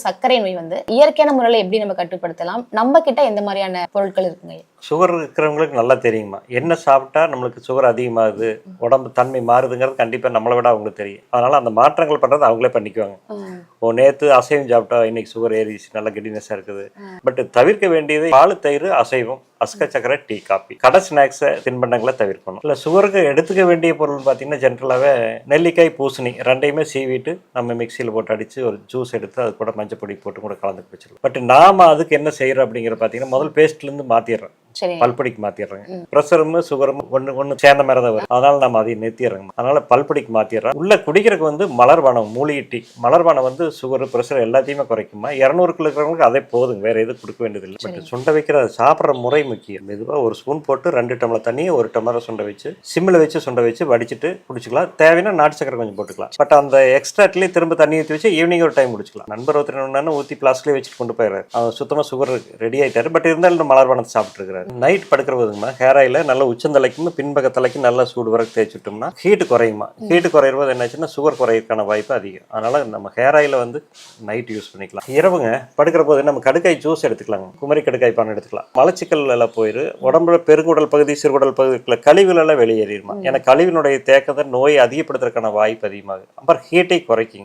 சர்க்கரை நோய் வந்து இயற்கையான முறையில் எப்படி நம்ம கட்டுப்படுத்தலாம்? நம்ம கிட்ட எந்த மாதிரியான பொருட்கள் இருக்குங்க? சுகர் இருக்கிறவங்களுக்கு நல்லா தெரியுமா என்ன சாப்பிட்டா நம்மளுக்கு சுகர் அதிகமாகுது. உடம்பு தன்மை மாறுதுங்கிறது கண்டிப்பாக நம்மளை விட அவங்களுக்கு தெரியும். அதனால அந்த மாற்றங்கள் பண்ணுறது அவங்களே பண்ணிக்குவாங்க. ஓ. நேற்று அசைவம் சாப்பிட்டா இன்னைக்கு சுகர் ஏறிச்சு நல்ல கிடினஸாக இருக்குது. பட் தவிர்க்க வேண்டியது பால் தயிர் அசைவம். அஸ்க சக்கரை டீ காப்பி கடை ஸ்நாக்ஸை தின்பண்டங்களை தவிர்க்கணும். இல்லை சுகருக்கு எடுத்துக்க வேண்டிய பொருள் பார்த்தீங்கன்னா ஜென்ரலாகவே நெல்லிக்காய் பூசணி ரெண்டையுமே சீவிட்டு நம்ம மிக்சியில் போட்டு அடித்து ஒரு ஜூஸ் எடுத்து அது கூட மஞ்சள் பொடி போட்டு கூட கலந்து குடிச்சிடலாம் பட் நாம் அதுக்கு என்ன செய்கிறோம் அப்படிங்கிற பார்த்தீங்கன்னா முதல் பேஸ்ட்லேருந்து மாற்றிடுறோம் பல்படிக்கு மாத்திடுறாங்க ப்ரெஷரும் சுகரும் ஒன்று ஒன்று சேர்ந்த மாதிரி தான் வரும். அதனால நம்ம அதை நிறுத்திடுறோங்க. அதனால பல்படிக்கு மாத்திடுறோம் உள்ள குடிக்கிறதுக்கு வந்து மலர்பானம் மூலிகை டீ. மலர்பானம் வந்து சுகர் ப்ரெஷர் எல்லாத்தையுமே குறைக்குமா? இரநூறு கிலோ இருக்கிறவங்களுக்கு அதே போதுங்க. வேற எதுவும் கொடுக்க வேண்டியதில்லை. பட் சுண்டை வைக்கிற சாப்பிட்ற முறை முக்கியம். மெதுவாக ஒரு ஸ்பூன் போட்டு ரெண்டு டம்ளர் தண்ணியை ஒரு டம்ளர் சுண்டை வச்சு சிம்மில் வச்சு சுண்டை வச்சு வடிச்சிட்டு குடிச்சிக்கலாம். தேவைன்னா நாட்டு சக்கரை கொஞ்சம் போட்டுக்கலாம். பட் அந்த எக்ஸ்ட்ராட்லேயே திரும்ப தண்ணி ஊற்றி வச்சு ஈவினிங் ஒரு டைம் குடிச்சிக்கலாம். நண்பர் ஒருத்தர் ஊற்றி பிளாஸ்க்லேயே வச்சுட்டு கொண்டு போயிடுறாரு. சுத்தமாக சுகர் ரெடி ஆயிட்டாரு. பட் இருந்தாலும் மலர்பானத்தை சாப்பிட்டுருக்காரு நைட் படுக்கிற போதுங்கம்மா ஹேர் ஆயில் நல்லா உச்சந்தலைக்கும் பின்பக்க தலைக்கு நல்லா சூடு வரைக்கும் தேய்ச்சி விட்டோம்னா ஹீட்டு குறையுமா? ஹீட்டு குறையிற போது என்னாச்சுன்னா சுகர் குறையிறதுக்கான வாய்ப்பு அதிகம். அதனால நம்ம ஹேர் ஆயில வந்து நைட் யூஸ் பண்ணிக்கலாம். இரவுங்க படுக்கிற போது நம்ம கடுக்காய் ஜூஸ் எடுத்துக்கலாங்க. குமரி கடுக்காய் பானம் எடுத்துக்கலாம். மலச்சிக்கல் போயிரு உடம்புல பெருங்குடல் பகுதி சிறுகுடல் பகுதிக்குள்ள கழிவுகள் எல்லாம் வெளியேறிடுமா ஏன்னா கழிவினுடைய தேக்கத்தை நோயை அதிகப்படுத்துறதுக்கான வாய்ப்பு அதிகமாகும் அப்புறம் ஹீட்டை குறைக்குங்க.